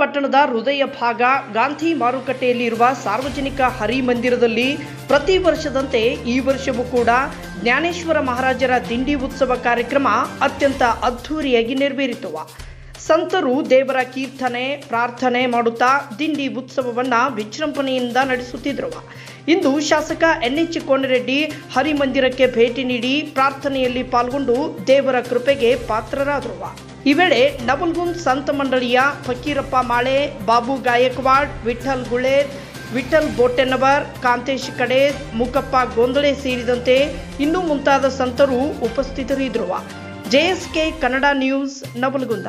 ಪಟ್ಟಣದ ಹೃದಯ ಭಾಗ ಗಾಂಧಿ ಮಾರುಕಟ್ಟೆಯಲ್ಲಿರುವ ಸಾರ್ವಜನಿಕ ಹರಿಮಂದಿರದಲ್ಲಿ ಪ್ರತಿ ವರ್ಷದಂತೆ ಈ ವರ್ಷವೂ ಕೂಡ ಜ್ಞಾನೇಶ್ವರ ಮಹಾರಾಜರ ದಿಂಡಿ ಉತ್ಸವ ಕಾರ್ಯಕ್ರಮ ಅತ್ಯಂತ ಅದ್ಧೂರಿಯಾಗಿ ನೆರವೇರಿತು. ಸಂತರು ದೇವರ ಕೀರ್ತನೆ, ಪ್ರಾರ್ಥನೆ ಮಾಡುತ್ತಾ ದಿಂಡಿ ಉತ್ಸವವನ್ನು ವಿಜೃಂಭಣೆಯಿಂದ ನಡೆಸುತ್ತಿದ್ದರು ಇಂದು ಶಾಸಕ ಎನ್ ಎಚ್ ಕೋನರೆಡ್ಡಿ ಹರಿಮಂದಿರಕ್ಕೆ ಭೇಟಿ ನೀಡಿ ಪ್ರಾರ್ಥನೆಯಲ್ಲಿ ಪಾಲ್ಗೊಂಡು ದೇವರ ಕೃಪೆಗೆ ಪಾತ್ರರಾದರು. ಈ ವೇಳೆ ಡಬಲ್ಗುಂದ್ ಸಂತ ಮಂಡಳಿಯ ಫಕೀರಪ್ಪ ಮಾಳೆ, ಬಾಬು ಗಾಯಕ್ವಾಡ್ ವಿಠಲ್ ಗುಳೆ ವಿಠಲ್ ಬೋಟೆನವರ್ ಕಾಂತೇಶ್ ಕಡೆ ಮುಕಪ್ಪ ಗೊಂದಳೆ ಸೇರಿದಂತೆ ಇನ್ನೂ ಮುಂತಾದ ಸಂತರು ಉಪಸ್ಥಿತರಿದ್ದರು ಜೆಎಸ್ಕೆ ಕನ್ನಡ ನ್ಯೂಸ್ ನಬಲ್ಗುಂದ